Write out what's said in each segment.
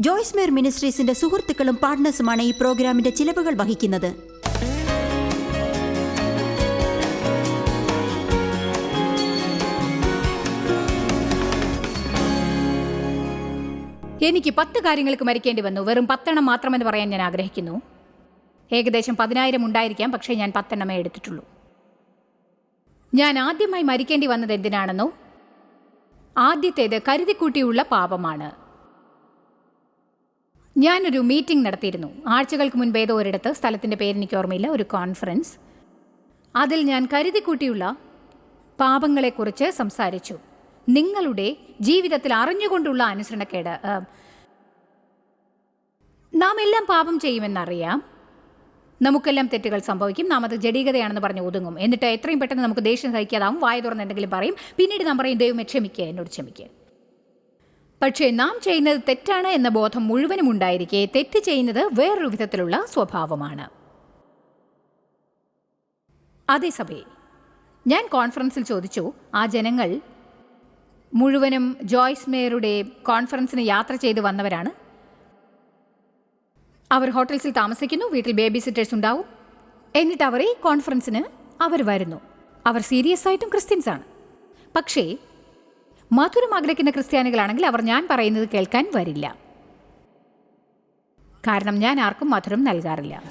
Joyce Meyer മിനിസ്ട്രീസിന്റെ സുഹൃത്തുക്കളും പാർട്ട്നേഴ്സുമാണ് ഈ പ്രോഗ്രാമിന്റെ ചിലവുകൾ വഹിക്കുന്നത്. എനിക്ക് പത്ത് കാര്യങ്ങൾക്ക് മരിക്കേണ്ടി വന്നു. വെറും പത്തെണ്ണം മാത്രമെന്ന് പറയാൻ ഞാൻ ആഗ്രഹിക്കുന്നു. ഏകദേശം പതിനായിരം ഉണ്ടായിരിക്കാം പക്ഷേ ഞാൻ പത്തെണ്ണമേ എടുത്തിട്ടുള്ളൂ. ഞാൻ ആദ്യമായി മരിക്കേണ്ടി വന്നത് എന്തിനാണെന്നോ? ആദ്യത്തേത് കരുതിക്കൂട്ടിയുള്ള പാപമാണ്. ഞാനൊരു മീറ്റിംഗ് നടത്തിയിരുന്നു. ആഴ്ചകൾക്ക് മുൻപ് ഏതോ ഒരിടത്ത് സ്ഥലത്തിന്റെ പേര് എനിക്ക് ഓർമ്മയില്ല ഒരു കോൺഫറൻസ് അതിൽ ഞാൻ കരുതിക്കൂട്ടിയുള്ള പാപങ്ങളെക്കുറിച്ച് സംസാരിച്ചു. നിങ്ങളുടെ ജീവിതത്തിൽ അറിഞ്ഞുകൊണ്ടുള്ള അനുസരണക്കേട് നാം എല്ലാം പാപം ചെയ്യുമെന്നറിയാം. നമുക്കെല്ലാം തെറ്റുകൾ സംഭവിക്കും. നാം അത് ജഡീകതയാണെന്ന് പറഞ്ഞ് ഒതുങ്ങും. എന്നിട്ട് എത്രയും പെട്ടെന്ന് നമുക്ക് ദേഷ്യം സഹിക്കാതാവും. വായ തുറന്ന് എന്തെങ്കിലും പറയും. പിന്നീട് നാം പറയും ദൈവമേ ക്ഷമിക്കുക എന്നോട് ക്ഷമിക്കുക. പക്ഷേ നാം ചെയ്യുന്നത് തെറ്റാണ് എന്ന ബോധം മുഴുവനും ഉണ്ടായിരിക്കെ തെറ്റ് ചെയ്യുന്നത് വേറൊരു വിധത്തിലുള്ള സ്വഭാവമാണ്. അതേസമയം ഞാൻ കോൺഫറൻസിൽ ചോദിച്ചു ആ ജനങ്ങൾ മുഴുവനും ജോയ്സ് മേയറുടെ കോൺഫറൻസിന് യാത്ര ചെയ്ത് വന്നവരാണ്? അവർ ഹോട്ടൽസിൽ താമസിക്കുന്നു വീട്ടിൽ ബേബി സിറ്റേഴ്സ് ഉണ്ടാവും. എന്നിട്ട് അവർ ഈ കോൺഫറൻസിന് അവർ വരുന്നു. അവർ സീരിയസ് ആയിട്ടും ക്രിസ്ത്യൻസ് ആണ് പക്ഷേ മധുരം ആഗ്രഹിക്കുന്ന ക്രിസ്ത്യാനികളാണെങ്കിൽ അവർ ഞാൻ പറയുന്നത് കേൾക്കാൻ വരില്ല. കാരണം ഞാൻ ആർക്കും മധുരം നൽകാറില്ല.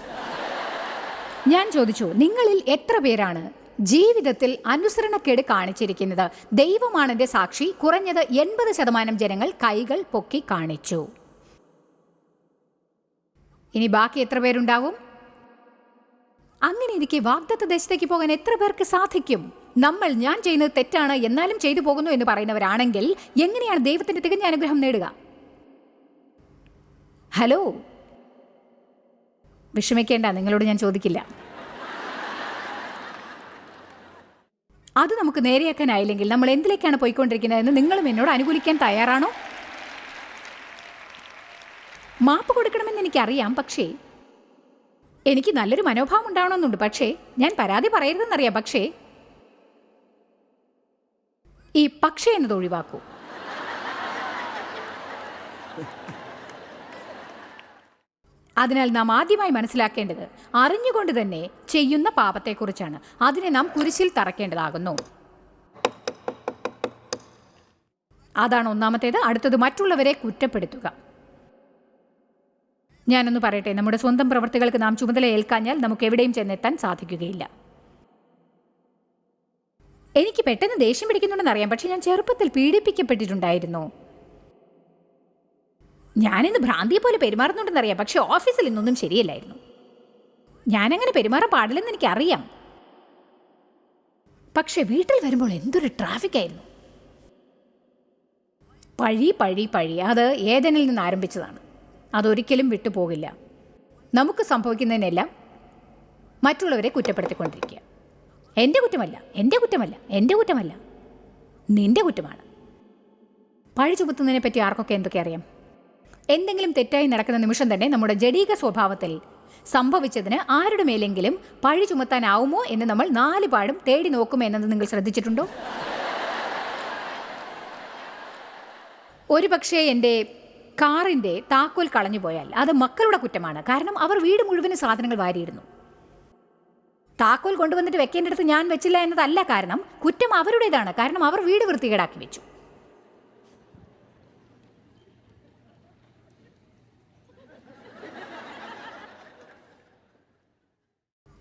ഞാൻ ചോദിച്ചു നിങ്ങളിൽ എത്ര പേരാണ് ജീവിതത്തിൽ അനുസരണക്കേട് കാണിച്ചിരിക്കുന്നത്? ദൈവമാണ് എന്റെ സാക്ഷി. കുറഞ്ഞത് എൺപത് ശതമാനം ജനങ്ങൾ കൈകൾ പൊക്കി കാണിച്ചു. ഇനി ബാക്കി എത്ര പേരുണ്ടാവും? അങ്ങനെ എനിക്ക് വാഗ്ദത്ത ദേശത്തേക്ക് പോകാൻ എത്ര പേർക്ക് സാധിക്കും? നമ്മൾ ഞാൻ ചെയ്യുന്നത് തെറ്റാണ് എന്നാലും ചെയ്തു പോകുന്നു എന്ന് പറയുന്നവരാണെങ്കിൽ എങ്ങനെയാണ് ദൈവത്തിന്റെ തികഞ്ഞ അനുഗ്രഹം നേടുക? ഹലോ? വിഷമിക്കേണ്ട നിങ്ങളോട് ഞാൻ ചോദിക്കില്ല. അത് നമുക്ക് നേരെയാക്കാനായില്ലെങ്കിൽ നമ്മൾ എന്തിലേക്കാണ് പോയിക്കൊണ്ടിരിക്കുന്നതെന്ന് നിങ്ങളും എന്നോട് അനുകൂലിക്കാൻ തയ്യാറാണോ? മാപ്പ് കൊടുക്കണമെന്ന് എനിക്കറിയാം പക്ഷേ എനിക്ക് നല്ലൊരു മനോഭാവം ഉണ്ടാവണമെന്നുണ്ട്. പക്ഷേ ഞാൻ പരാതി പറയരുതെന്നറിയാം. പക്ഷേ ഈ പക്ഷേ എന്നത് ഒഴിവാക്കൂ. അതിനാൽ നാം ആദ്യമായി മനസ്സിലാക്കേണ്ടത് അറിഞ്ഞുകൊണ്ട് തന്നെ ചെയ്യുന്ന പാപത്തെക്കുറിച്ചാണ്. അതിനെ നാം കുരിശിൽ തറക്കേണ്ടതാകുന്നു. അതാണ് ഒന്നാമത്തേത്. അടുത്തത് മറ്റുള്ളവരെ കുറ്റപ്പെടുത്തുക. ഞാനൊന്ന് പറയട്ടെ. നമ്മുടെ സ്വന്തം പ്രവർത്തികൾക്ക് നാം ചുമതല ഏൽക്കാഞ്ഞാൽ നമുക്ക് എവിടെയും ചെന്നെത്താൻ സാധിക്കുകയില്ല. എനിക്ക് പെട്ടെന്ന് ദേഷ്യം പിടിക്കുന്നുണ്ടെന്ന് അറിയാം. പക്ഷെ ഞാൻ ചെറുപ്പത്തിൽ പീഡിപ്പിക്കപ്പെട്ടിട്ടുണ്ടായിരുന്നു. ഞാനിന്ന് ഭ്രാന്തിയെ പോലെ പെരുമാറുന്നുണ്ടെന്നറിയാം പക്ഷെ ഓഫീസിൽ ഇന്നൊന്നും ശരിയല്ലായിരുന്നു. ഞാനങ്ങനെ പെരുമാറാൻ പാടില്ലെന്ന് എനിക്കറിയാം. പക്ഷെ വീട്ടിൽ വരുമ്പോൾ എന്തൊരു ട്രാഫിക് ആയിരുന്നു. പഴി പഴി പഴി. അത് ഏതനിൽ നിന്ന് ആരംഭിച്ചതാണ്. അതൊരിക്കലും വിട്ടുപോകില്ല. നമുക്ക് സംഭവിക്കുന്നതിനെല്ലാം മറ്റുള്ളവരെ കുറ്റപ്പെടുത്തിക്കൊണ്ടിരിക്കുക. എന്റെ കുറ്റമല്ല എന്റെ കുറ്റമല്ല എന്റെ കുറ്റമല്ല. നിന്റെ കുറ്റമാണ്. പഴി ചുമത്തുന്നതിനെ പറ്റി ആർക്കൊക്കെ എന്തൊക്കെ അറിയാം? എന്തെങ്കിലും തെറ്റായി നടക്കുന്ന നിമിഷം തന്നെ നമ്മുടെ ജഡീക സ്വഭാവത്തിൽ സംഭവിച്ചതിന് ആരുടെ മേലെങ്കിലും പഴി ചുമത്താനാവുമോ എന്ന് നമ്മൾ നാല് പാടും തേടി നോക്കും എന്നത് നിങ്ങൾ ശ്രദ്ധിച്ചിട്ടുണ്ടോ? ഒരു പക്ഷേ എന്റെ കാറിന്റെ താക്കോൽ കളഞ്ഞു പോയാൽ അത് മക്കളുടെ കുറ്റമാണ്. കാരണം അവർ വീട് മുഴുവനും സാധനങ്ങൾ വാരിയിടുന്നു. താക്കോൽ കൊണ്ടുവന്നിട്ട് വെക്കേണ്ടടുത്ത് ഞാൻ വെച്ചില്ല എന്നതല്ല കാരണം കുറ്റം അവരുടേതാണ്. കാരണം അവർ വീട് വൃത്തികേടാക്കി വെച്ചു.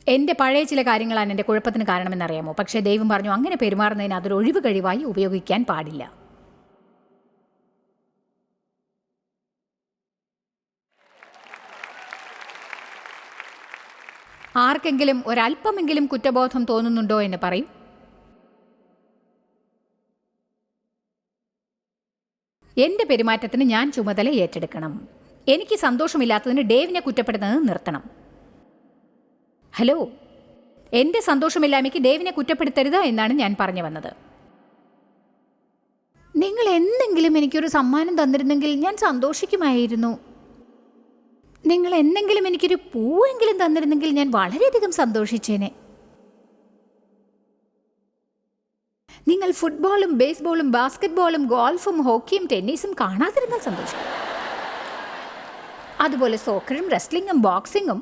എന്റെ പഴയ ചില കാര്യങ്ങളാണ് എന്റെ കുഴപ്പത്തിന് കാരണമെന്നറിയാമോ? പക്ഷേ ദൈവം പറഞ്ഞു അങ്ങനെ പെരുമാറുന്നതിന് അതൊരു ഒഴിവ് കഴിവായി ഉപയോഗിക്കാൻ പാടില്ല. ആർക്കെങ്കിലും ഒരല്പമെങ്കിലും കുറ്റബോധം തോന്നുന്നുണ്ടോ എന്ന് പറയും. എന്റെ പെരുമാറ്റത്തിന് ഞാൻ ചുമതല ഏറ്റെടുക്കണം. എനിക്ക് സന്തോഷമില്ലാത്തതിന് ഡേവിനെ കുറ്റപ്പെടുന്നത് നിർത്തണം. ഹലോ എന്റെ സന്തോഷമില്ലായ്മയ്ക്ക് ഡേവിനെ കുറ്റപ്പെടുത്തരുത് എന്നാണ് ഞാൻ പറഞ്ഞു വന്നത്. നിങ്ങൾ എന്തെങ്കിലും എനിക്കൊരു സമ്മാനം തന്നിരുന്നെങ്കിൽ ഞാൻ സന്തോഷിക്കുമായിരുന്നു. നിങ്ങൾ എന്തെങ്കിലും എനിക്കൊരു പൂവെങ്കിലും തന്നിരുന്നെങ്കിൽ ഞാൻ വളരെയധികം സന്തോഷിച്ചേനെ. നിങ്ങൾ ഫുട്ബോളും ബേസ്ബോളും ബാസ്കറ്റ്ബോളും ഗോൾഫും ഹോക്കിയും ടെന്നീസും കാണാതിരുന്നാൽ സന്തോഷിക്കും അതുപോലെ സോക്കറും റെസ്ലിംഗും ബോക്സിങ്ങും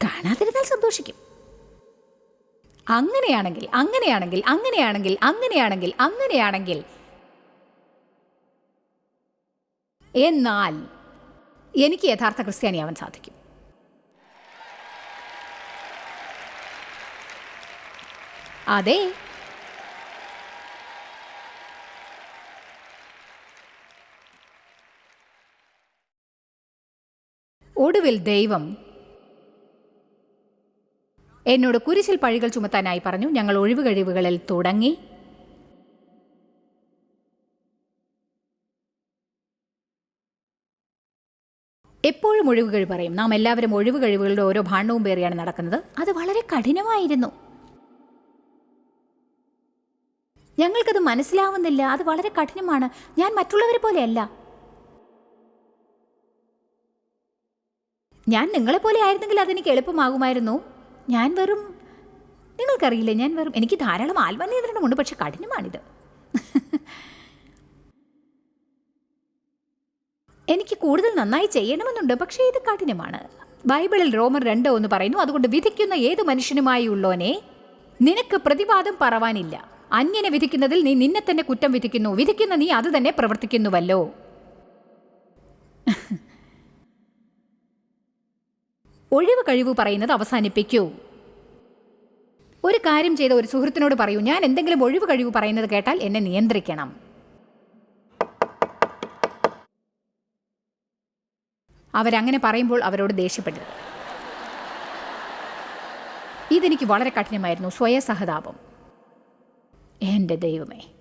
കാണാതിരുന്നാൽ സന്തോഷിക്കും. അങ്ങനെയാണെങ്കിൽ അങ്ങനെയാണെങ്കിൽ അങ്ങനെയാണെങ്കിൽ അങ്ങനെയാണെങ്കിൽ അങ്ങനെയാണെങ്കിൽ എന്നാൽ എനിക്ക് യഥാർത്ഥ ക്രിസ്ത്യാനിയാവാൻ സാധിക്കും. അതെ. ഒടുവിൽ ദൈവം എന്നോട് കുരിശിൽ പഴികൾ ചുമത്താനായി പറഞ്ഞു ഞങ്ങൾ ഒഴിവ് കഴിവുകളിൽ തുടങ്ങി. എപ്പോഴും ഒഴിവ് കഴിവ് പറയും. നാം എല്ലാവരും ഒഴിവ് കഴിവുകളുടെ ഓരോ ഭാണ്ഡവും പേറിയാണ് നടക്കുന്നത്. അത് വളരെ കഠിനമായിരുന്നു. ഞങ്ങൾക്കത് മനസ്സിലാവുന്നില്ല. അത് വളരെ കഠിനമാണ്. ഞാൻ മറ്റുള്ളവരെ പോലെയല്ല. ഞാൻ നിങ്ങളെ പോലെ ആയിരുന്നെങ്കിൽ അതെനിക്ക് എളുപ്പമാകുമായിരുന്നു. ഞാൻ വെറും നിങ്ങൾക്കറിയില്ല ഞാൻ വെറും എനിക്ക് ധാരാളം ആത്മനിയന്ത്രണമുണ്ട് പക്ഷെ കഠിനമാണിത്. എനിക്ക് കൂടുതൽ നന്നായി ചെയ്യണമെന്നുണ്ട് പക്ഷേ ഇത് കഠിനമാണ്. ബൈബിളിൽ റോമർ രണ്ട് ഒന്ന് പറയുന്നു അതുകൊണ്ട് വിധിക്കുന്ന ഏത് മനുഷ്യനുമായി ഉള്ളോനെ നിനക്ക് പ്രതിവാദം പറവാനില്ല. അന്യനെ വിധിക്കുന്നതിൽ നീ നിന്നെ തന്നെ കുറ്റം വിധിക്കുന്നു വിധിക്കുന്ന നീ അത് തന്നെ പ്രവർത്തിക്കുന്നുവല്ലോ. ഒഴിവ് കഴിവ് പറയുന്നത് അവസാനിപ്പിക്കൂ. ഒരു കാര്യം ചെയ്ത ഒരു സുഹൃത്തിനോട് പറയൂ ഞാൻ എന്തെങ്കിലും ഒഴിവ് കഴിവ് പറയുന്നത് കേട്ടാൽ എന്നെ നിയന്ത്രിക്കണം. അവരങ്ങനെ പറയുമ്പോൾ അവരോട് ദേഷ്യപ്പെടരുത് ഇതെനിക്ക് വളരെ കഠിനമായിരുന്നു സ്വയസഹതാപം. എന്റെ ദൈവമേ.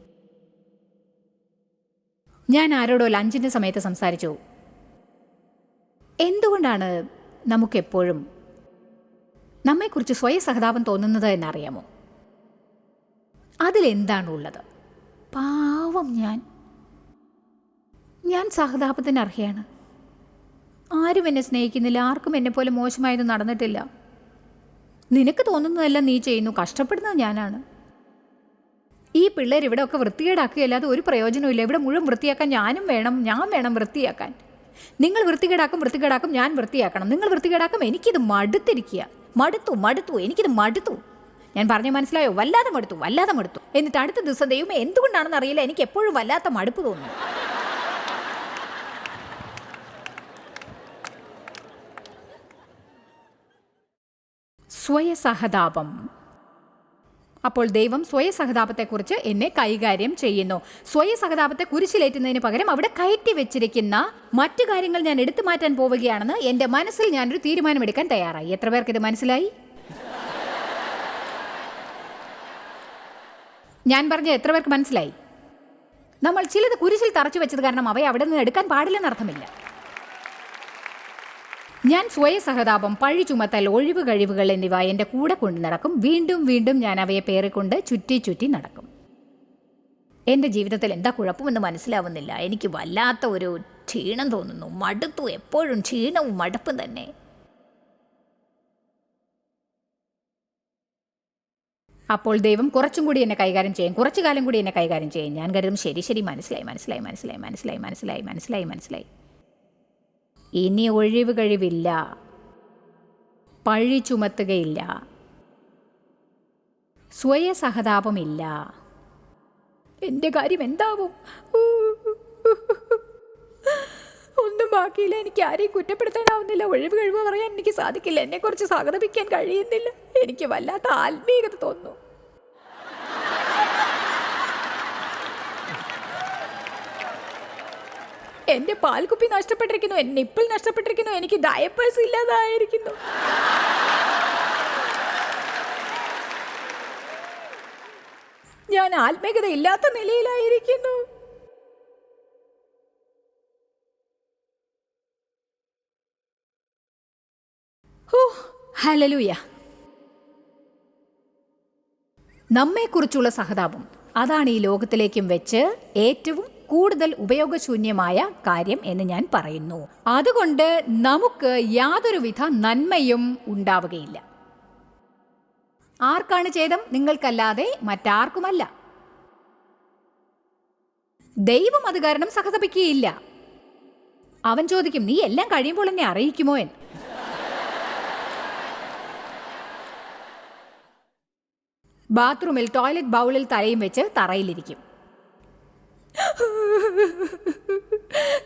ഞാൻ ആരോടോ ലഞ്ചിന്റെ സമയത്ത് സംസാരിച്ചു. എന്തുകൊണ്ടാണ് നമുക്കെപ്പോഴും നമ്മെക്കുറിച്ച് സ്വയസഹതാപം തോന്നുന്നത് എന്നറിയാമോ? അതിലെന്താണുള്ളത്? പാവം ഞാൻ. ഞാൻ സഹതാപത്തിന് അർഹയാണ്. ആരും എന്നെ സ്നേഹിക്കുന്നില്ല. ആർക്കും എന്നെ പോലെ മോശമായത് നടന്നിട്ടില്ല. നിനക്ക് തോന്നുന്നതെല്ലാം നീ ചെയ്യുന്നു. കഷ്ടപ്പെടുന്നത് ഞാനാണ്. ഈ പിള്ളേർ ഇവിടെ ഒക്കെ വൃത്തികേടാക്കുകയല്ലാതെ ഒരു പ്രയോജനമില്ല ഇവിടെ മുഴുവൻ വൃത്തിയാക്കാൻ ഞാനും വേണം. ഞാൻ വേണം വൃത്തിയാക്കാൻ. നിങ്ങൾ വൃത്തികേടാക്കും വൃത്തികേടാക്കും ഞാൻ വൃത്തിയാക്കണം. നിങ്ങൾ വൃത്തികേടാക്കും എനിക്കിത് മടുത്തിരിക്കുക മടുത്തു മടുത്തു എനിക്കിത് മടുത്തു. ഞാൻ പറഞ്ഞു മനസ്സിലായോ? വല്ലാതെ മടുത്തു വല്ലാതെ മടുത്തു. എന്നിട്ട് അടുത്ത ദിവസം ദൈവം എന്തുകൊണ്ടാണെന്ന് അറിയില്ല. എനിക്ക് എപ്പോഴും വല്ലാത്ത മടുപ്പ് തോന്നുന്നു. സ്വയസഹതാപം. അപ്പോൾ ദൈവം സ്വയസഹതാപത്തെക്കുറിച്ച് എന്നെ കൈകാര്യം ചെയ്യുന്നു. സ്വയസഹതാപത്തെ കുരിശിലേറ്റുന്നതിന് പകരം അവിടെ കയറ്റി വെച്ചിരിക്കുന്ന മറ്റു കാര്യങ്ങൾ ഞാൻ എടുത്തു മാറ്റാൻ പോവുകയാണെന്ന് എന്റെ മനസ്സിൽ ഞാനൊരു തീരുമാനമെടുക്കാൻ തയ്യാറായി. എത്ര പേർക്ക് ഇത് മനസ്സിലായി? ഞാൻ പറഞ്ഞ എത്ര പേർക്ക് മനസ്സിലായി? നമ്മൾ ചിലത് കുരിശിൽ തറച്ചു വെച്ചത് കാരണം അവയെ അവിടെ നിന്ന് എടുക്കാൻ പാടില്ലെന്നർത്ഥമില്ല. ഞാൻ സ്വയസഹതാപം പഴി ചുമത്തൽ ഒഴിവ് കഴിവുകൾ എന്നിവ എന്റെ കൂടെ കൊണ്ടു നടക്കും. വീണ്ടും വീണ്ടും ഞാൻ അവയെ പേറിക്കൊണ്ട് ചുറ്റി ചുറ്റി നടക്കും. എന്റെ ജീവിതത്തിൽ എന്താ കുഴപ്പമെന്ന് മനസ്സിലാവുന്നില്ല. എനിക്ക് വല്ലാത്ത ഒരു ക്ഷീണം തോന്നുന്നു. മടുത്തു. എപ്പോഴും ക്ഷീണവും മടുപ്പും തന്നെ. അപ്പോൾ ദൈവം കുറച്ചും കൂടി എന്നെ കൈകാര്യം ചെയ്യും. കുറച്ചു കാലം കൂടി എന്നെ കൈകാര്യം ചെയ്യും. ഞാൻ കരുതും ശരി ശരി മനസ്സിലായി മനസ്സിലായി മനസ്സിലായി മനസ്സിലായി മനസ്സിലായി മനസ്സിലായി മനസ്സിലായി. ഇനി ഒഴിവ് കഴിവില്ല. പഴി ചുമത്തുകയില്ല. സ്വയസഹതാപമില്ല എന്റെ കാര്യം എന്താവും? ഒന്നും ബാക്കിയില്ല. എനിക്ക് ആരെയും കുറ്റപ്പെടുത്താനാവുന്നില്ല. ഒഴിവ് കഴിവ് പറയാൻ എനിക്ക് സാധിക്കില്ല. എന്നെക്കുറിച്ച് സഹതപിക്കാൻ കഴിയുന്നില്ല. എനിക്ക് വല്ലാത്ത ആത്മീയത തോന്നുന്നു. എന്റെ പാൽക്കുപ്പി നഷ്ടപ്പെട്ടിരിക്കുന്നു എന്റെ നിപ്പിൾ നഷ്ടപ്പെട്ടിരിക്കുന്നു എനിക്ക് ഡയപ്പേഴ്സ് ഇല്ലാതായിരിക്കുന്നു. ഞാൻ ആത്മീയത ഇല്ലാത്ത നിലയിലായിരിക്കുന്നു. നമ്മെ നമ്മെക്കുറിച്ചുള്ള സഹതാപം അതാണ് ഈ ലോകത്തിലേക്കും വെച്ച് ഏറ്റവും കൂടുതൽ ഉപയോഗശൂന്യമായ കാര്യം എന്ന് ഞാൻ പറയുന്നു. അതുകൊണ്ട് നമുക്ക് യാതൊരുവിധ നന്മയും ഉണ്ടാവുകയില്ല. ആർക്കാണ് ഛേദം? നിങ്ങൾക്കല്ലാതെ മറ്റാർക്കുമല്ല. ദൈവം അത് കാരണം സഹതപിക്കുകയില്ല. അവൻ ചോദിക്കും നീ എല്ലാം കഴിയുമ്പോൾ എന്നെ അറിയിക്കുമോ? എന്ന്. ബാത്റൂമിൽ ടോയ്ലറ്റ് ബൗളിൽ തലയും വെച്ച് തറയിലിരിക്കും.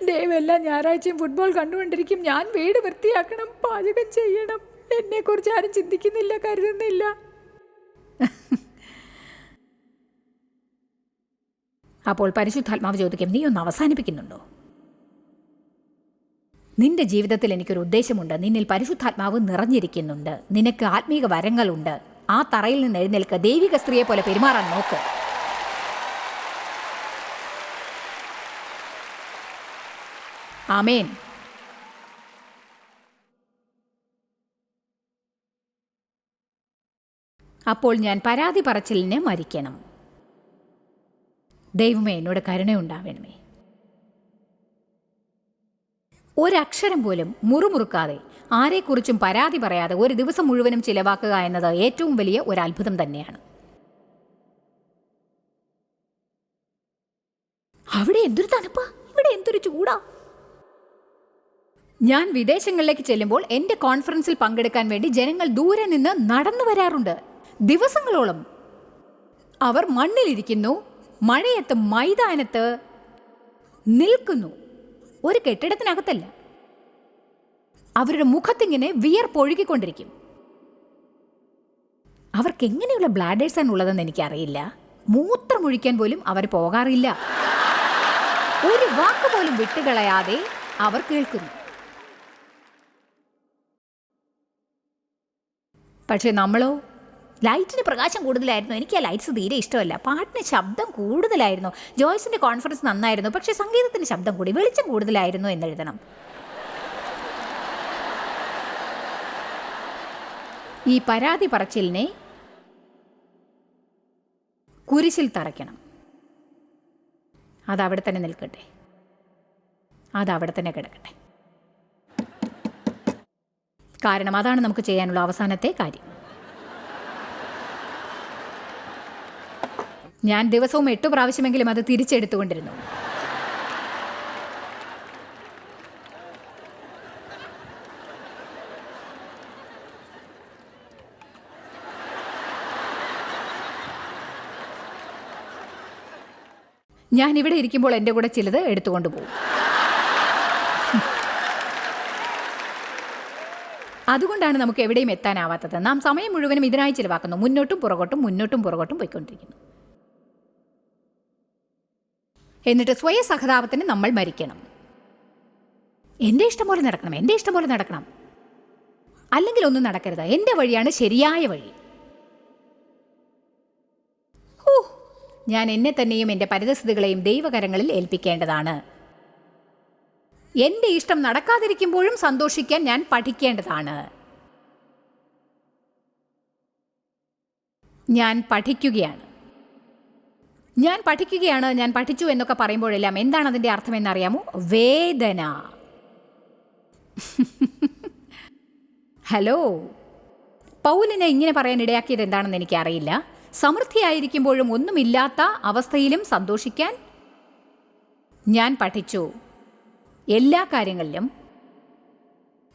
ദൈവം ഞായറാഴ്ചയും ഫുട്ബോൾ കണ്ടുകൊണ്ടിരിക്കും. ഞാൻ വീട് വൃത്തിയാക്കണം പാചകം ചെയ്യണം. എന്നെക്കുറിച്ച് ആരും ചിന്തിക്കുന്നില്ല കരുതുന്നില്ല. അപ്പോൾ പരിശുദ്ധാത്മാവ് ചോദിക്കും നീ ഒന്ന് അവസാനിപ്പിക്കുന്നുണ്ടോ? നിന്റെ ജീവിതത്തിൽ എനിക്കൊരു ഉദ്ദേശമുണ്ട്. നിന്നിൽ പരിശുദ്ധാത്മാവ് നിറഞ്ഞിരിക്കുന്നുണ്ട്. നിനക്ക് ആത്മീക വരങ്ങളുണ്ട്. ആ തറയിൽ നിന്ന് എഴുന്നേൽക്ക്. ദൈവിക സ്ത്രീയെ പോലെ പെരുമാറാൻ നോക്ക്. ആമേൻ. അപ്പോൾ ഞാൻ പരാതി പറച്ചിലിനെ മരിക്കണം. ദൈവമേ എന്നോട് കരുണയുണ്ടാവണമേ ഒരക്ഷരം പോലും മുറുമുറുക്കാതെ ആരെക്കുറിച്ചും പരാതി പറയാതെ ഒരു ദിവസം മുഴുവനും ചിലവാക്കുക എന്നത് ഏറ്റവും വലിയ ഒരു അത്ഭുതം തന്നെയാണ്. അവിടെ എന്തൊരു തണുപ്പാ? ഇവിടെ എന്തൊരു ചൂടാ? ഞാൻ വിദേശങ്ങളിലേക്ക് ചെല്ലുമ്പോൾ എന്റെ കോൺഫറൻസിൽ പങ്കെടുക്കാൻ വേണ്ടി ജനങ്ങൾ ദൂരെ നിന്ന് നടന്നു വരാറുണ്ട്. ദിവസങ്ങളോളം അവർ മണ്ണിലിരിക്കുന്നു മഴയത്ത് മൈതാനത്ത് നിൽക്കുന്നു. ഒരു കെട്ടിടത്തിനകത്തല്ല. അവരുടെ മുഖത്തിങ്ങനെ വിയർപ്പൊഴുകിക്കൊണ്ടിരിക്കും അവർക്ക് എങ്ങനെയുള്ള ബ്ലാഡേഴ്സ് ആണ് ഉള്ളതെന്ന് എനിക്കറിയില്ല. മൂത്രമൊഴിക്കാൻ പോലും അവർ പോകാറില്ല. ഒരു വാക്ക് പോലും വിട്ടുകളയാതെ അവർ കേൾക്കുന്നു. പക്ഷെ നമ്മളോ? ലൈറ്റിന് പ്രകാശം കൂടുതലായിരുന്നു. എനിക്ക് ആ ലൈറ്റ്സ് തീരെ ഇഷ്ടമല്ല. പാട്ടിന് ശബ്ദം കൂടുതലായിരുന്നു. ജോയ്സിന്റെ കോൺഫറൻസ് നന്നായിരുന്നു. പക്ഷേ സംഗീതത്തിന് ശബ്ദം കൂടി വെളിച്ചം കൂടുതലായിരുന്നു എന്നെഴുതണം ഈ പരാതി പറച്ചിലിനെ കുരിശിൽ തറയ്ക്കണം. അതവിടെ തന്നെ നിൽക്കട്ടെ. അതവിടെ തന്നെ കിടക്കട്ടെ. കാരണം അതാണ് നമുക്ക് ചെയ്യാനുള്ള അവസാനത്തെ കാര്യം. ഞാൻ ദിവസവും എട്ട് പ്രാവശ്യമെങ്കിലും അത് തിരിച്ചെടുത്തുകൊണ്ടിരുന്നു. ഞാൻ ഇവിടെ ഇരിക്കുമ്പോൾ എന്റെ കൂടെ ചിലത് എടുത്തുകൊണ്ട് പോകും അതുകൊണ്ടാണ് നമുക്ക് എവിടെയും എത്താനാവാത്തത്. നാം സമയം മുഴുവനും ഇതിനായി ചിലവാക്കുന്നു. മുന്നോട്ടും പുറകോട്ടും മുന്നോട്ടും പുറകോട്ടും പോയിക്കൊണ്ടിരിക്കുന്നു. എന്നിട്ട് സ്വയം സഹതാപത്തിന് നമ്മൾ മരിക്കണം. എന്റെ ഇഷ്ടം പോലെ നടക്കണം. എന്റെ ഇഷ്ടം പോലെ നടക്കണം. അല്ലെങ്കിൽ ഒന്നും നടക്കരുത്. എന്റെ വഴിയാണ് ശരിയായ വഴി. ഞാൻ എന്നെ തന്നെയും എന്റെ പരിതസ്ഥിതികളെയും ദൈവകരങ്ങളിൽ ഏൽപ്പിക്കേണ്ടതാണ്. എന്റെ ഇഷ്ടം നടക്കാതിരിക്കുമ്പോഴും സന്തോഷിക്കാൻ ഞാൻ പഠിക്കേണ്ടതാണ്. ഞാൻ പഠിക്കുകയാണ്. ഞാൻ പഠിക്കുകയാണ് ഞാൻ പഠിച്ചു എന്നൊക്കെ പറയുമ്പോഴെല്ലാം എന്താണ് അതിന്റെ അർത്ഥം എന്നറിയാമോ വേദന. ഹലോ. പൗലിനെ ഇങ്ങനെ പറയാൻ ഇടയാക്കിയത് എന്താണെന്ന് എനിക്കറിയില്ല. സമൃദ്ധിയായിരിക്കുമ്പോഴും ഒന്നുമില്ലാത്ത അവസ്ഥയിലും സന്തോഷിക്കാൻ ഞാൻ പഠിച്ചു. എല്ലാ കാര്യങ്ങളിലും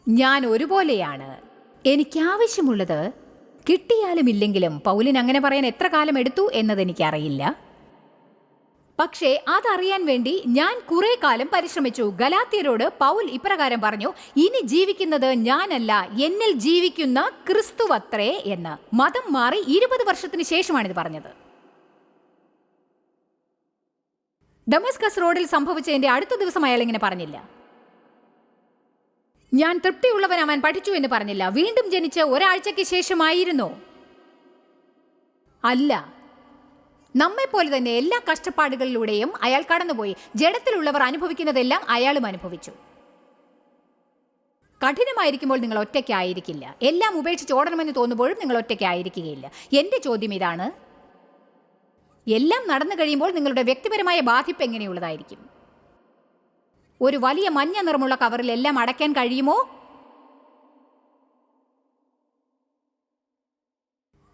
ഞാൻ ഒരുപോലെയാണ്. എനിക്കാവശ്യമുള്ളത് കിട്ടിയാലും ഇല്ലെങ്കിലും പൗലിൻ അങ്ങനെ പറയാൻ എത്ര കാലം എടുത്തു എന്നത് എനിക്കറിയില്ല. പക്ഷേ അതറിയാൻ വേണ്ടി ഞാൻ കുറെ കാലം പരിശ്രമിച്ചു. ഗലാത്തിയരോട് പൗൽ ഇപ്രകാരം പറഞ്ഞു ഇനി ജീവിക്കുന്നത് ഞാനല്ല എന്നിൽ ജീവിക്കുന്ന ക്രിസ്തുവത്രേ എന്ന്. മതം മാറി ഇരുപത് വർഷത്തിന് ശേഷമാണിത് പറഞ്ഞത്. ഡമസ്കസ് റോഡിൽ സംഭവിച്ചതിന്റെ അടുത്ത ദിവസം അയാൾ ഇങ്ങനെ പറഞ്ഞില്ല. ഞാൻ തൃപ്തിയുള്ളവനാവാൻ പഠിച്ചു എന്ന് പറഞ്ഞില്ല. വീണ്ടും ജനിച്ച് ഒരാഴ്ചയ്ക്ക് ശേഷമായിരുന്നു. അല്ല നമ്മെപ്പോലെ തന്നെ എല്ലാ കഷ്ടപ്പാടുകളിലൂടെയും അയാൾ കടന്നുപോയി. ജഡത്തിലുള്ളവർ അനുഭവിക്കുന്നതെല്ലാം അയാളും അനുഭവിച്ചു. കഠിനമായിരിക്കുമ്പോൾ നിങ്ങൾ ഒറ്റയ്ക്കായിരിക്കില്ല. എല്ലാം ഉപേക്ഷിച്ച് ഓടണമെന്ന് തോന്നുമ്പോഴും നിങ്ങൾ ഒറ്റയ്ക്കായിരിക്കുകയില്ല. എന്റെ ചോദ്യം ഇതാണ് എല്ലാം നടന്നു കഴിയുമ്പോൾ നിങ്ങളുടെ വ്യക്തിപരമായ ബാധിപ്പ് എങ്ങനെയുള്ളതായിരിക്കും? ഒരു വലിയ മഞ്ഞ നിറമുള്ള കവറിൽ എല്ലാം അടയ്ക്കാൻ കഴിയുമോ?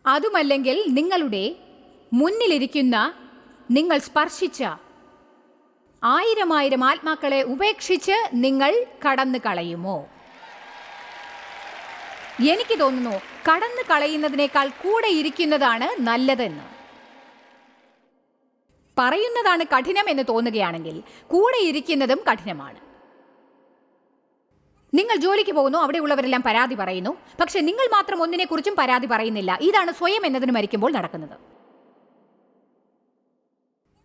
അതുമല്ലെങ്കിൽ നിങ്ങളുടെ മുന്നിലിരിക്കുന്ന നിങ്ങൾ സ്പർശിച്ച ആയിരം ആയിരം ആത്മാക്കളെ ഉപേക്ഷിച്ച് നിങ്ങൾ കടന്നു കളയുമോ? എനിക്ക് തോന്നുന്നു കടന്നു കളയുന്നതിനേക്കാൾ കൂടെ ഇരിക്കുന്നതാണ് നല്ലതെന്ന്. പറയുന്നതാണ് കഠിനം എന്ന് തോന്നുകയാണെങ്കിൽ കൂടെ ഇരിക്കുന്നതും കഠിനമാണ്. നിങ്ങൾ ജോലിക്ക് പോകുന്നു അവിടെയുള്ളവരെല്ലാം പരാതി പറയുന്നു. പക്ഷെ നിങ്ങൾ മാത്രം ഒന്നിനെക്കുറിച്ചും പരാതി പറയുന്നില്ല. ഇതാണ് സ്വയം എന്നതിന് മരിക്കുമ്പോൾ നടക്കുന്നത്.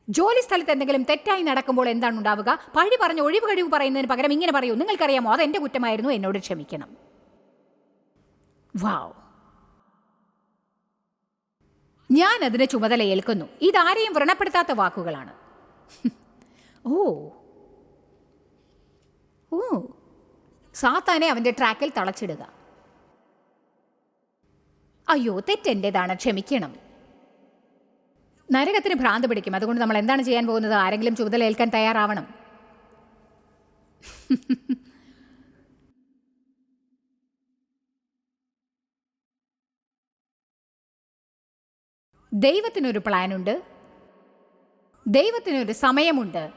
ജോലി സ്ഥലത്ത് എന്തെങ്കിലും തെറ്റായി നടക്കുമ്പോൾ എന്താണ് ഉണ്ടാവുക? പഴി പറഞ്ഞ് ഒഴിവ് കഴിവ് പറയുന്നതിന് പകരം ഇങ്ങനെ പറയൂ. നിങ്ങൾക്കറിയാമോ? അത് എന്റെ കുറ്റമായിരുന്നു. എന്നോട് ക്ഷമിക്കണം. വാവ് ഞാൻ അതിന് ചുമതല ഏൽക്കുന്നു ഇതാരെയും വ്രണപ്പെടുത്താത്ത വാക്കുകളാണ്. ഓ. ഓ. സാത്താനെ അവന്റെ ട്രാക്കിൽ തളച്ചിടുക. അയ്യോ തെറ്റെന്റെതാണ് ക്ഷമിക്കണം. നരകത്തിന് ഭ്രാന്ത് പിടിക്കും. അതുകൊണ്ട് നമ്മൾ എന്താണ് ചെയ്യാൻ പോകുന്നത്? ആരെങ്കിലും ചുമതല ഏൽക്കാൻ തയ്യാറാവണം. ദൈവത്തിനൊരു പ്ലാനുണ്ട്. ദൈവത്തിനൊരു സമയമുണ്ട്.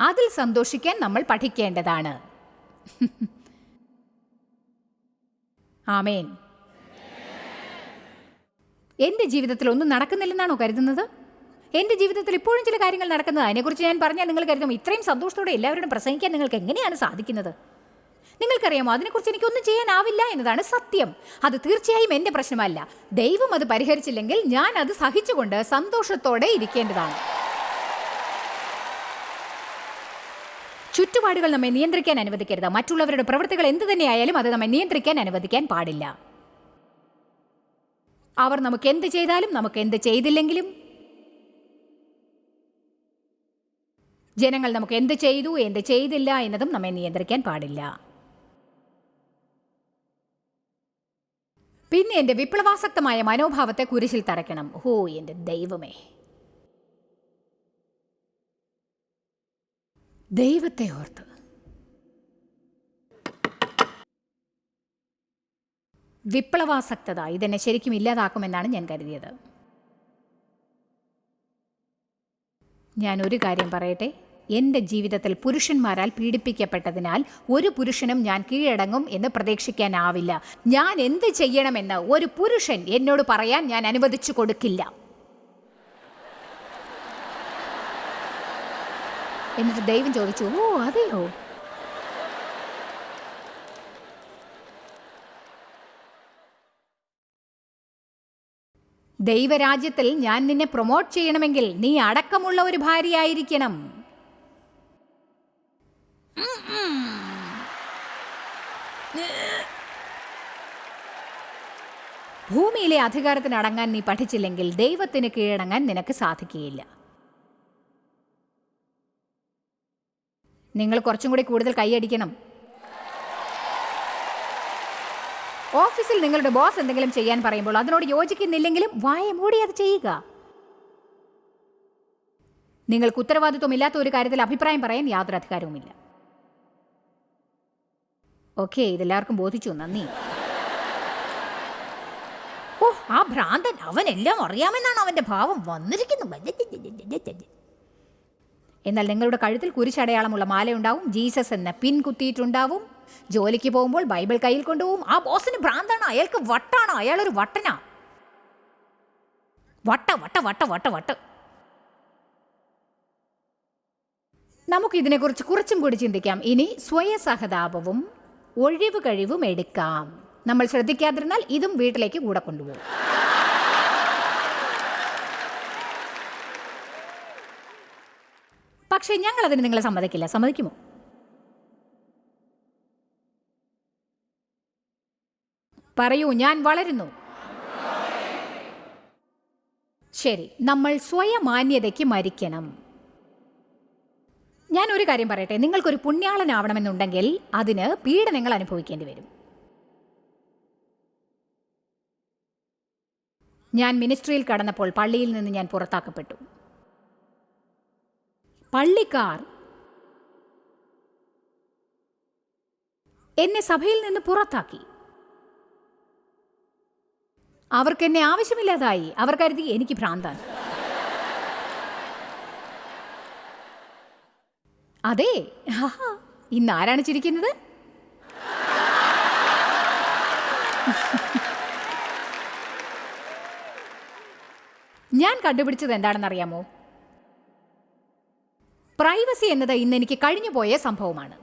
അതിൽ സന്തോഷിക്കാൻ നമ്മൾ പഠിക്കേണ്ടതാണ്. ആമേൻ. എന്റെ ജീവിതത്തിൽ ഒന്നും നടക്കുന്നില്ലെന്നാണോ കരുതുന്നത്? എന്റെ ജീവിതത്തിൽ ഇപ്പോഴും ചില കാര്യങ്ങൾ നടക്കുന്നത്. അതിനെക്കുറിച്ച് ഞാൻ പറഞ്ഞാൽ നിങ്ങൾ കരുതും ഇത്രയും സന്തോഷത്തോടെ എല്ലാവരോടും പ്രസംഗിക്കാൻ നിങ്ങൾക്ക് എങ്ങനെയാണ് സാധിക്കുന്നത്? നിങ്ങൾക്കറിയാമോ? അതിനെക്കുറിച്ച് എനിക്കൊന്നും ചെയ്യാനാവില്ല എന്നതാണ് സത്യം. അത് തീർച്ചയായും എന്റെ പ്രശ്നമല്ല. ദൈവം അത് പരിഹരിച്ചില്ലെങ്കിൽ ഞാൻ അത് സഹിച്ചുകൊണ്ട് സന്തോഷത്തോടെ ഇരിക്കേണ്ടതാണ്. ചുറ്റുപാടുകൾ നമ്മെ നിയന്ത്രിക്കാൻ അനുവദിക്കരുത്. മറ്റുള്ളവരുടെ പ്രവൃത്തികൾ എന്തു തന്നെയായാലും അത് നമ്മെ നിയന്ത്രിക്കാൻ അനുവദിക്കാൻ പാടില്ല. അവർ നമുക്ക് എന്ത് ചെയ്താലും നമുക്ക് എന്ത് ചെയ്തില്ലെങ്കിലും ജനങ്ങൾ നമുക്ക് എന്ത് ചെയ്തു എന്ത് ചെയ്തില്ല എന്നതും നമ്മെ നിയന്ത്രിക്കാൻ പാടില്ല. പിന്നെ എന്റെ വിപ്ലവാസക്തമായ മനോഭാവത്തെ കുരിശിൽ തറയ്ക്കണം. ഹോ എന്റെ ദൈവമേ. ദൈവത്തെ ഓർത്ത്. വിപ്ലവാസക്തത ഇതെന്നെ ശരിക്കും ഇല്ലാതാക്കുമെന്നാണ് ഞാൻ കരുതിയത്. ഞാൻ ഒരു കാര്യം പറയട്ടെ? എന്റെ ജീവിതത്തിൽ പുരുഷന്മാരാൽ പീഡിപ്പിക്കപ്പെട്ടതിനാൽ ഒരു പുരുഷനും ഞാൻ കീഴടങ്ങും എന്ന് പ്രതീക്ഷിക്കാനാവില്ല. ഞാൻ എന്ത് ചെയ്യണമെന്ന് ഒരു പുരുഷൻ എന്നോട് പറയാൻ ഞാൻ അനുവദിച്ചു കൊടുക്കില്ല. എന്നിട്ട് ദൈവം ചോദിച്ചു ഓ അതെയോ? ദൈവരാജ്യത്തിൽ ഞാൻ നിന്നെ പ്രൊമോട്ട് ചെയ്യണമെങ്കിൽ നീ അടക്കമുള്ള ഒരു ഭാര്യയായിരിക്കണം. ഭൂമിയിലെ അധികാരത്തിന് അടങ്ങാൻ നീ പഠിച്ചില്ലെങ്കിൽ ദൈവത്തിന് കീഴടങ്ങാൻ നിനക്ക് സാധിക്കുകയില്ല. നിങ്ങൾ കുറച്ചും കൂടി കൂടുതൽ കൈയടിക്കണം ഓഫീസിൽ നിങ്ങളുടെ ബോസ് എന്തെങ്കിലും ചെയ്യാൻ പറയുമ്പോൾ അതിനോട് യോജിക്കുന്നില്ലെങ്കിലും വായ മൂടി അത് ചെയ്യുക. നിങ്ങൾക്ക് ഉത്തരവാദിത്വമില്ലാത്ത ഒരു കാര്യത്തിൽ അഭിപ്രായം പറയാൻ യാതൊരു അധികാരവുമില്ല. ഓക്കെ ഇതെല്ലാവർക്കും ബോധിച്ചു. നന്ദി. ഓ ആ ഭ്രാന്തൻ അവനെല്ലാം അറിയാമെന്നാണ് അവന്റെ ഭാവം. വന്നിരിക്കുന്നു. എന്നാൽ നിങ്ങളുടെ കഴുത്തിൽ കുരിശടയാളമുള്ള മാലയുണ്ടാവും. ജീസസ് എന്ന പിൻ കുത്തിയിട്ടുണ്ടാവും. ജോലിക്ക് പോകുമ്പോൾ ബൈബിൾ കയ്യിൽ കൊണ്ടുപോകും. ആ ബോസിന് ഭ്രാന്താണ്. അയാൾക്ക് വട്ടാണ്. അയാളൊരു വട്ടനാ. വട്ട വട്ട വട്ട വട്ട വട്ട. നമുക്ക് ഇതിനെക്കുറിച്ച് കുറച്ചും കൂടി ചിന്തിക്കാം. ഇനി സ്വയസഹതാപവും ഒഴിവ് കഴിവും എടുക്കാം. നമ്മൾ ശ്രദ്ധിക്കാതിരുന്നാൽ ഇതും വീട്ടിലേക്ക് കൂടെ കൊണ്ടുപോകും. പക്ഷേ ഞങ്ങൾ അതിന് നിങ്ങളെ സമ്മതിക്കില്ല. സമ്മതിക്കുമോ? പറയൂ ഞാൻ വളരുന്നു. ശരി നമ്മൾ സ്വയമാന്യതയ്ക്ക് മരിക്കണം. ഞാൻ ഒരു കാര്യം പറയട്ടെ? നിങ്ങൾക്കൊരു പുണ്യാളനാവണമെന്നുണ്ടെങ്കിൽ അതിന് പീഡനങ്ങൾ അനുഭവിക്കേണ്ടി വരും. ഞാൻ മിനിസ്ട്രിയിൽ കടന്നപ്പോൾ പള്ളിയിൽ നിന്ന് ഞാൻ പുറത്താക്കപ്പെട്ടു. പള്ളിക്കാർ എന്നെ സഭയിൽ നിന്ന് പുറത്താക്കി. അവർക്ക് എന്നെ ആവശ്യമില്ലാതായി. അവർ കരുതി എനിക്ക് ഭ്രാന്താണ്. അതെ. ഇന്ന് ആരാണ് ചിരിക്കുന്നത്? ഞാൻ കണ്ടുപിടിച്ചത് എന്താണെന്നറിയാമോ? പ്രൈവസി എന്നത് ഇന്ന് എനിക്ക് കഴിഞ്ഞുപോയ സംഭവമാണ്.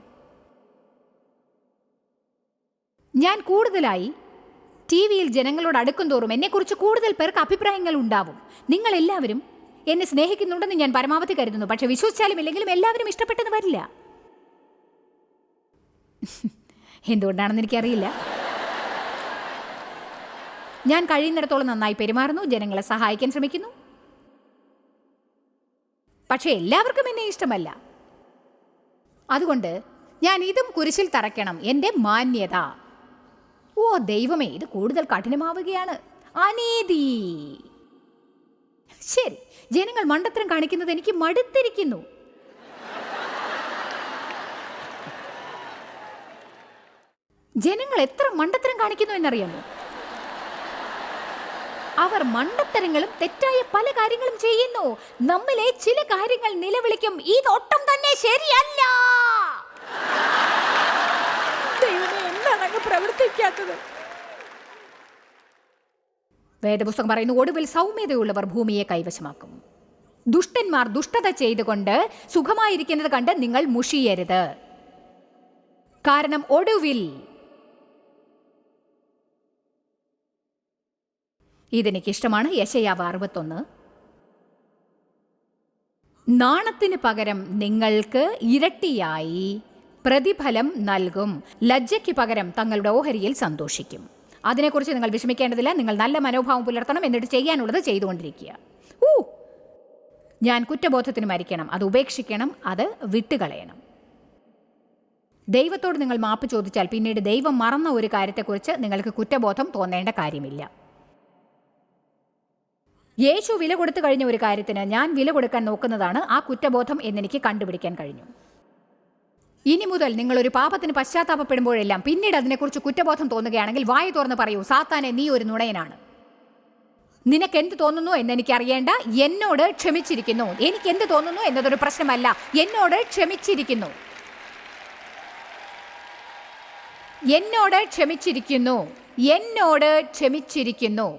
ഞാൻ കൂടുതലായി ടി വിയിൽ ജനങ്ങളോട് അടുക്കും തോറും എന്നെക്കുറിച്ച് കൂടുതൽ പേർക്ക് അഭിപ്രായങ്ങൾ ഉണ്ടാവും. നിങ്ങൾ എല്ലാവരും എന്നെ സ്നേഹിക്കുന്നുണ്ടെന്ന് ഞാൻ പരമാവധി കരുതുന്നു. പക്ഷെ വിശ്വസിച്ചാലും ഇല്ലെങ്കിലും എല്ലാവരും ഇഷ്ടപ്പെട്ടെന്ന് വരില്ല. എന്തുകൊണ്ടാണെന്ന് എനിക്കറിയില്ല. ഞാൻ കഴിയുന്നിടത്തോളം നന്നായി പെരുമാറുന്നു ജനങ്ങളെ സഹായിക്കാൻ ശ്രമിക്കുന്നു. പക്ഷെ എല്ലാവർക്കും എന്നെ ഇഷ്ടമല്ല. അതുകൊണ്ട് ഞാൻ ഇതും കുരിശിൽ തറയ്ക്കണം. എന്റെ മാന്യത. ഓ ദൈവമേ ഇത് കൂടുതൽ കഠിനമാവുകയാണ്. അനീതി. ശരി ജനങ്ങൾ മണ്ടത്തരം കാണിക്കുന്നത് എനിക്ക് മടുത്തിരിക്കുന്നു. ജനങ്ങൾ എത്ര മണ്ടത്തരം കാണിക്കുന്നു എന്നറിയാമോ? അവർ മണ്ടത്തരങ്ങളും തെറ്റായ പല കാര്യങ്ങളും ചെയ്യുന്നു. നമ്മിലെ ചില കാര്യങ്ങൾ നിലവിളിക്കും. ഇത് ഒട്ടും തന്നെ ശരിയല്ല. പ്രവർത്തിക്കാത്തത്? വേദപുസ്തകം പറയുന്നു ഒടുവിൽ സൗമ്യതയുള്ളവർ ഭൂമിയെ കൈവശമാക്കും. ദുഷ്ടന്മാർ ദുഷ്ടത ചെയ്തുകൊണ്ട് സുഖമായിരിക്കുന്നത് കണ്ട് നിങ്ങൾ മുഷിയരുത്. കാരണം ഒടുവിൽ ഇതെനിക്കിഷ്ടമാണ്. യശയാവ് അറുപത്തൊന്ന്. നാണത്തിന് പകരം നിങ്ങൾക്ക് ഇരട്ടിയായി പ്രതിഫലം നൽകും. ലജ്ജയ്ക്ക് പകരം തങ്ങളുടെ ഓഹരിയിൽ സന്തോഷിക്കും. അതിനെക്കുറിച്ച് നിങ്ങൾ വിഷമിക്കേണ്ടതില്ല. നിങ്ങൾ നല്ല മനോഭാവം പുലർത്തണം എന്നിട്ട് ചെയ്യാനുള്ളത് ചെയ്തുകൊണ്ടിരിക്കുക. ഊ ഞാൻ കുറ്റബോധത്തിന് മരിക്കണം. അത് ഉപേക്ഷിക്കണം. അത് വിട്ടുകളയണം. ദൈവത്തോട് നിങ്ങൾ മാപ്പ് ചോദിച്ചാൽ പിന്നീട് ദൈവം മറന്ന ഒരു കാര്യത്തെക്കുറിച്ച് നിങ്ങൾക്ക് കുറ്റബോധം തോന്നേണ്ട കാര്യമില്ല. യേശു വില കൊടുത്തു കഴിഞ്ഞ ഒരു കാര്യത്തിന് ഞാൻ വില കൊടുക്കാൻ നോക്കുന്നതാണ് ആ കുറ്റബോധം എന്നെനിക്ക് കണ്ടുപിടിക്കാൻ കഴിഞ്ഞു. ഇനി മുതൽ നിങ്ങൾ ഒരു പാപത്തിന് പശ്ചാത്താപപ്പെടുമ്പോഴെല്ലാം പിന്നീട് അതിനെക്കുറിച്ച് കുറ്റബോധം തോന്നുകയാണെങ്കിൽ വായ തുറന്ന് പറയൂ. സാത്താനെ നീ ഒരു നുണയനാണ്. നിനക്ക് എന്ത് തോന്നുന്നു എന്ന് എനിക്ക് അറിയേണ്ട എന്നോട് ക്ഷമിച്ചിരിക്കുന്നു. എനിക്ക് എന്ത് തോന്നുന്നു എന്നതൊരു പ്രശ്നമല്ല. എന്നോട് ക്ഷമിച്ചിരിക്കുന്നു. എന്നോട് ക്ഷമിച്ചിരിക്കുന്നു. എന്നോട് ക്ഷമിച്ചിരിക്കുന്നു.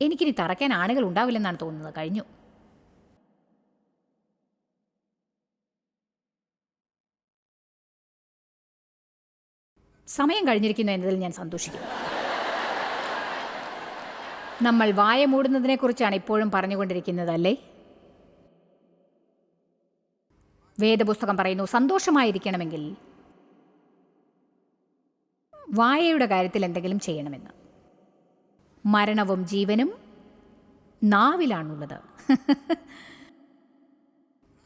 എനിക്കിനി തറയ്ക്കാൻ ആളുകൾ ഉണ്ടാവില്ലെന്നാണ് തോന്നുന്നത്. കഴിഞ്ഞു. സമയം കഴിഞ്ഞിരിക്കുന്നു എന്നതിൽ ഞാൻ സന്തോഷിക്കുന്നു. നമ്മൾ വായ മൂടുന്നതിനെക്കുറിച്ചാണ് ഇപ്പോഴും പറഞ്ഞുകൊണ്ടിരിക്കുന്നത് അല്ലേ വേദപുസ്തകം പറയുന്നു സന്തോഷമായിരിക്കണമെങ്കിൽ വായയുടെ കാര്യത്തിൽ എന്തെങ്കിലും ചെയ്യണമെന്ന്. മരണവും ജീവനും നാവിലാണുള്ളത്.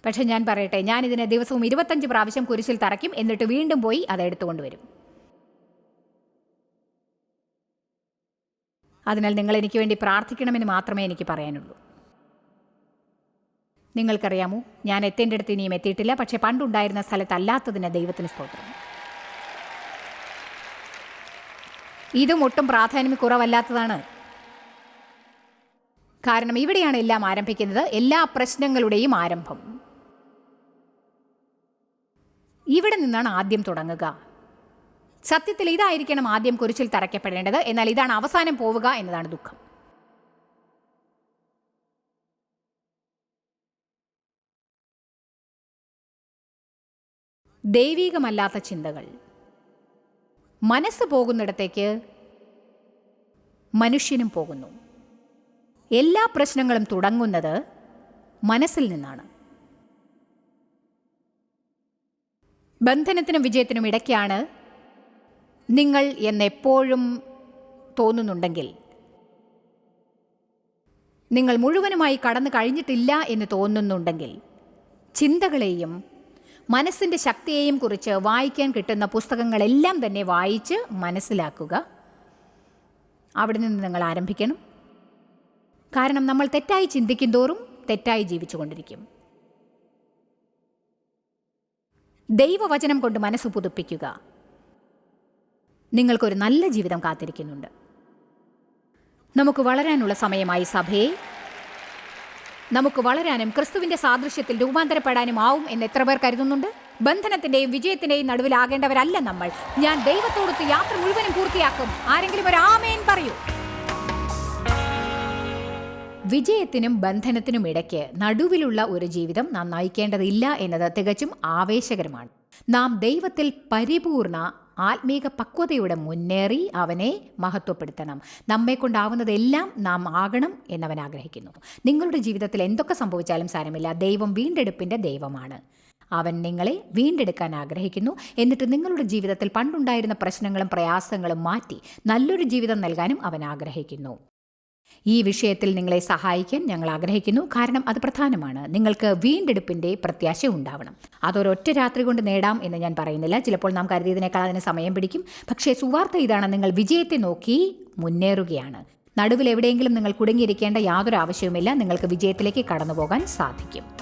പക്ഷെ ഞാൻ പറയട്ടെ ഞാനിതിനെ ദിവസവും ഇരുപത്തഞ്ച് പ്രാവശ്യം കുരിശിൽ തറയ്ക്കും എന്നിട്ട് വീണ്ടും പോയി അത് എടുത്തുകൊണ്ടുവരും അതിനാൽ നിങ്ങൾ എനിക്ക് വേണ്ടി പ്രാർത്ഥിക്കണമെന്ന് മാത്രമേ എനിക്ക് പറയാനുള്ളൂ. നിങ്ങൾക്കറിയാമോ ഞാൻ എത്തേണ്ട അടുത്ത് ഇനിയും എത്തിയിട്ടില്ല. പക്ഷെ പണ്ടുണ്ടായിരുന്ന സ്ഥലത്തല്ലാത്തതിന് ദൈവത്തിന് സ്തോത്രം. ഇതും ഒട്ടും പ്രാധാന്യം കുറവല്ലാത്തതാണ്. കാരണം ഇവിടെയാണ് എല്ലാം ആരംഭിക്കുന്നത്. എല്ലാ പ്രശ്നങ്ങളുടെയും ആരംഭം. ഇവിടെ നിന്നാണ് ആദ്യം തുടങ്ങുക. സത്യത്തിൽ ഇതായിരിക്കണം ആദ്യം കുരിശിൽ തറയ്ക്കപ്പെടേണ്ടത്. എന്നാൽ ഇതാണ് അവസാനം പോവുക എന്നതാണ് ദുഃഖം. ദൈവീകമല്ലാത്ത ചിന്തകൾ. മനസ്സ് പോകുന്നിടത്തേക്ക് മനുഷ്യനും പോകുന്നു. എല്ലാ പ്രശ്നങ്ങളും തുടങ്ങുന്നത് മനസ്സിൽ നിന്നാണ്. ബന്ധനത്തിനും വിജയത്തിനും ഇടയ്ക്കാണ് നിങ്ങൾ എന്നെപ്പോഴും തോന്നുന്നുണ്ടെങ്കിൽ നിങ്ങൾ മുഴുവനുമായി കടന്നു കഴിഞ്ഞിട്ടില്ല എന്ന് തോന്നുന്നുണ്ടെങ്കിൽ ചിന്തകളെയും മനസ്സിന്റെ ശക്തിയെയും കുറിച്ച് വായിക്കാൻ കിട്ടുന്ന പുസ്തകങ്ങളെല്ലാം തന്നെ വായിച്ച് മനസ്സിലാക്കുക. അവിടെ നിന്ന് നിങ്ങൾ ആരംഭിക്കണം. കാരണം നമ്മൾ തെറ്റായി ചിന്തിക്കും തോറും തെറ്റായി ജീവിച്ചുകൊണ്ടിരിക്കും. ദൈവവചനം കൊണ്ട് മനസ്സ് പുതുപ്പിക്കുക. നിങ്ങൾക്കൊരു നല്ല ജീവിതം കാത്തിരിക്കുന്നുണ്ട്. നമുക്ക് വളരാനുള്ള സമയമായി സഭയെ നമുക്ക് വളരാനും ക്രിസ്തുവിന്റെ സാദൃശ്യത്തിൽ രൂപാന്തരപ്പെടാനും ആവും എന്ന് എത്ര പേർ കരുതുന്നുണ്ട്? ബന്ധനത്തിന്റെയും വിജയത്തിന്റെയും നടുവിലാകേണ്ടവരല്ല നമ്മൾ. ഞാൻ ദൈവത്തോടൊത്ത് യാത്ര മുഴുവനും പൂർത്തിയാക്കും. ആരെങ്കിലും ഒരു ആമേൻ പറയൂ. വിജയത്തിനും ബന്ധനത്തിനും ഇടയ്ക്ക് നടുവിലുള്ള ഒരു ജീവിതം നാം നയിക്കേണ്ടതില്ല എന്നത് തികച്ചും ആവേശകരമാണ്. നാം ദൈവത്തിൽ പരിപൂർണ ആത്മീക പക്വതയുടെ മുന്നേറി അവനെ മഹത്വപ്പെടുത്തണം. നമ്മെ കൊണ്ടാവുന്നതെല്ലാം നാം ആകണം എന്നവൻ ആഗ്രഹിക്കുന്നു. നിങ്ങളുടെ ജീവിതത്തിൽ എന്തൊക്കെ സംഭവിച്ചാലും സാരമില്ല. ദൈവം വീണ്ടെടുപ്പിന്റെ ദൈവമാണ്. അവൻ നിങ്ങളെ വീണ്ടെടുക്കാൻ ആഗ്രഹിക്കുന്നു. എന്നിട്ട് നിങ്ങളുടെ ജീവിതത്തിൽ പണ്ടുണ്ടായിരുന്ന പ്രശ്നങ്ങളും പ്രയാസങ്ങളും മാറ്റി നല്ലൊരു ജീവിതം നൽകാനും അവൻ ആഗ്രഹിക്കുന്നു. ഈ വിഷയത്തിൽ നിങ്ങളെ സഹായിക്കാൻ ഞങ്ങൾ ആഗ്രഹിക്കുന്നു. കാരണം അത് പ്രധാനമാണ്. നിങ്ങൾക്ക് വീണ്ടെടുപ്പിന്റെ പ്രത്യാശ ഉണ്ടാവണം. അതൊരൊറ്റ രാത്രി കൊണ്ട് നേടാം എന്ന് ഞാൻ പറയുന്നില്ല. ചിലപ്പോൾ നാം കരുതിയതിനേക്കാൾ അതിന് സമയം പിടിക്കും. പക്ഷേ സുവാർത്ത ഇതാണ് നിങ്ങൾ വിജയത്തെ നോക്കി മുന്നേറുകയാണ്. നടുവിൽ എവിടെയെങ്കിലും നിങ്ങൾ കുടുങ്ങിയിരിക്കേണ്ട യാതൊരു ആവശ്യവുമില്ല. നിങ്ങൾക്ക് വിജയത്തിലേക്ക് കടന്നു പോകാൻ സാധിക്കും.